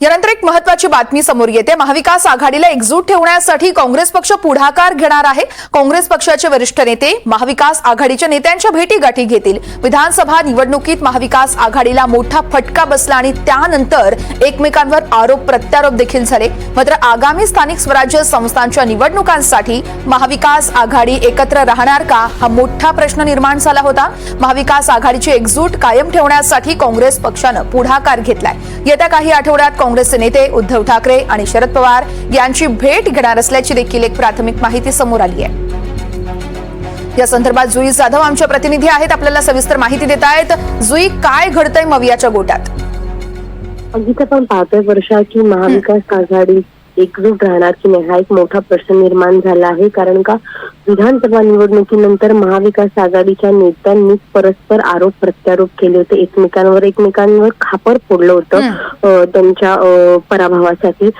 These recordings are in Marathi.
यानंतर एक महत्वाची बातमी समोर येते. महाविकास आघाडीला एकजूट ठेवण्यासाठी काँग्रेस पक्ष पुढाकार घेणार आहे. काँग्रेस पक्षाचे वरिष्ठ नेते महाविकास आघाडीच्या नेत्यांच्या भेटीगाठी घेतील. विधानसभा निवडणुकीत महाविकास आघाडीला मोठा फटका बसला आणि त्यानंतर एकमेकांवर आरोप प्रत्यारोप देखील झाले. मात्र आगामी स्थानिक स्वराज्य संस्थांच्या निवडणुकांसाठी महाविकास आघाडी एकत्र राहणार का? हा मोठा प्रश्न निर्माण झाला होता. महाविकास आघाडीची एकजूट कायम ठेवण्यासाठी काँग्रेस पक्षानं पुढाकार घेतलाय. येत्या काही आठवड्यात काँग्रेसचे नेते उद्धव ठाकरे आणि शरद पवार यांची भेट घेणार असल्याची देखील एक प्राथमिक माहिती समोर आली आहे. या संदर्भात जुई जाधव आमच्या प्रतिनिधी आहेत. आपल्याला सविस्तर माहिती देत आहेत. जुई काय घडतंय मवियाच्या गोटात अगदी आपण पाहतोय वर्षा की महाविकास आघाडी एकजूट राहणार की नाही हा एक मोठा प्रश्न निर्माण झाला आहे. कारण का विधानसभा निवडणुकीनंतर महाविकास आघाडीच्या नेत्यांनी परस्पर आरोप प्रत्यारोप केले होते. एकमेकांवर एकमेकांवर खापर फोडलं होतं त्यांच्या पराभवासाठी.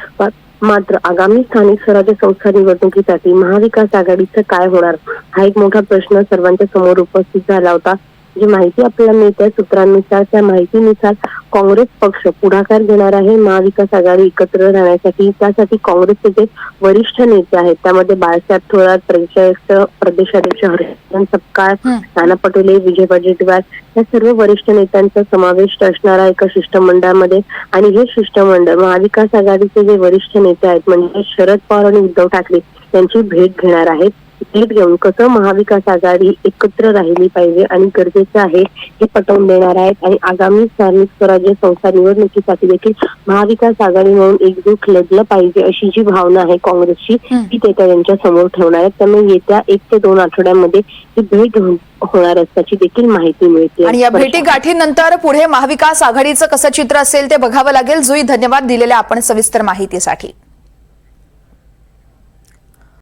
मात्र आगामी स्थानिक स्वराज्य संस्था निवडणुकीसाठी महाविकास आघाडीचं काय होणार? हा एक मोठा प्रश्न सर्वांच्या समोर उपस्थित झाला होता. जी माहिती आपल्याला मिळते सूत्रांनुसार त्या माहितीनुसार काँग्रेस पक्ष पुढाकार घेणार आहे. महाविकास आघाडी एकत्र राहण्यासाठी त्यासाठी काँग्रेसचे जे वरिष्ठ नेते आहेत त्यामध्ये बाळासाहेब थोरात प्रदेशाध्यक्ष प्रदेशाध्यक्ष हरिचंद्र सपकाळ. नाना पटोले विजय वडेट्टीवार या सर्व वरिष्ठ नेत्यांचा समावेश असणार आहे एका शिष्टमंडळामध्ये. आणि हे शिष्टमंडळ महाविकास आघाडीचे जे वरिष्ठ नेते आहेत म्हणजे शरद पवार आणि उद्धव ठाकरे यांची भेट घेणार आहेत. भेट घेऊन कसं महाविकास आघाडी एकत्र राहिली पाहिजे आणि गरजेचं आहे हे पटवून देणार आहेत. आणि आगामी स्थानिक स्वराज्य संस्था निवडणुकीसाठी देखील महाविकास आघाडी म्हणून एकजूट लढलं पाहिजे अशी जी भावना आहे काँग्रेसची. ती ते त्यांच्यासमोर ठेवणार आहेत. त्यामुळे येत्या एक ते दोन आठवड्यामध्ये ही भेट होणार असल्याची देखील माहिती मिळते. आणि या भेटी गाठीनंतर पुढे महाविकास आघाडीचं कसं चित्र असेल ते बघावं लागेल. जुई धन्यवाद दिलेल्या आपण सविस्तर माहितीसाठी.